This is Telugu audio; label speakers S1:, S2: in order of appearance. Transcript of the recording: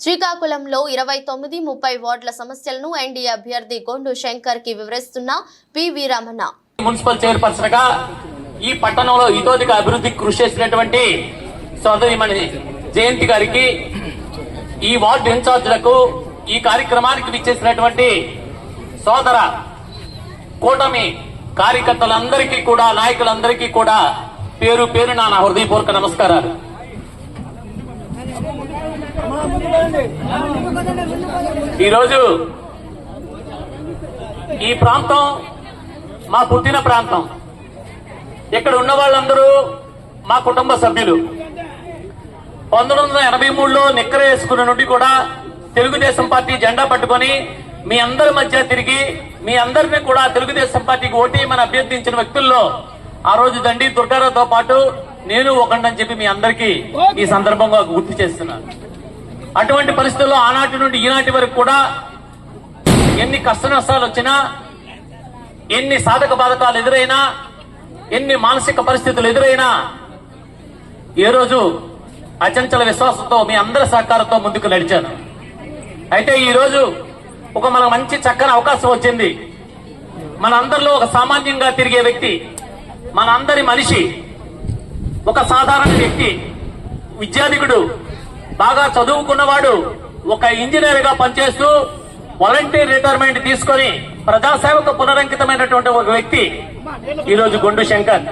S1: శ్రీకాకుళంలో ఇరవై తొమ్మిది ముప్పై వార్డుల సమస్యలను ఎన్డీఏ అభ్యర్థి గొండు శంకర్కి వివరిస్తున్న పివి రమణ.
S2: మున్సిపల్ చైర్పర్సన్గా ఈ పట్టణంలో ఇతోదిక అభివృద్ధికి కృషి చేసినటువంటి సోదరిమణి జయంతి గారికి ఈ వార్డు ఇన్ఛార్జ్లకు ఈ కార్యక్రమానికి విచ్చేసినటువంటి సోదర కూటమి కార్యకర్తలందరికీ కూడా నాయకులందరికీ కూడా పేరు పేరు నా హృదయపూర్వక నమస్కారాలు. ఈరోజు ఈ ప్రాంతం మా పుట్టిన ప్రాంతం. ఇక్కడ ఉన్న వాళ్ళందరూ మా కుటుంబ సభ్యులు. పంతొమ్మిది వందల ఎనభై మూడులో నిక్కర వేసుకున్న నుండి కూడా తెలుగుదేశం పార్టీ జెండా పట్టుకొని మీ అందరి మధ్య తిరిగి మీ అందరినీ కూడా తెలుగుదేశం పార్టీకి ఓటేయమని అభ్యర్థించిన వ్యక్తుల్లో ఆ రోజు దండి దుర్గారావుతో పాటు నేను ఒకడని చెప్పి మీ అందరికీ ఈ సందర్భంగా గుర్తు చేస్తున్నాను. అటువంటి పరిస్థితుల్లో ఆనాటి నుండి ఈనాటి వరకు కూడా ఎన్ని కష్ట నష్టాలు వచ్చినా ఎన్ని సాధక బాధకాలు ఎదురైనా ఎన్ని మానసిక పరిస్థితులు ఎదురైనా ఏ రోజు అచంచల విశ్వాసంతో మీ అందరి సహకారంతో ముందుకు నడిచాను. అయితే ఈ రోజు ఒక మన మంచి చక్కని అవకాశం వచ్చింది. మన అందరిలో ఒక సామాన్యంగా తిరిగే వ్యక్తి మన అందరి మనిషి ఒక సాధారణ వ్యక్తి విద్యాధికుడు బాగా చదువుకున్నవాడు ఒక ఇంజనీర్గా పనిచేస్తూ వాలంటీర్ రిటైర్మెంట్ తీసుకొని ప్రజాసేవకు పునరంకితమైనటువంటి ఒక వ్యక్తి ఈరోజు గుండు శంకర్.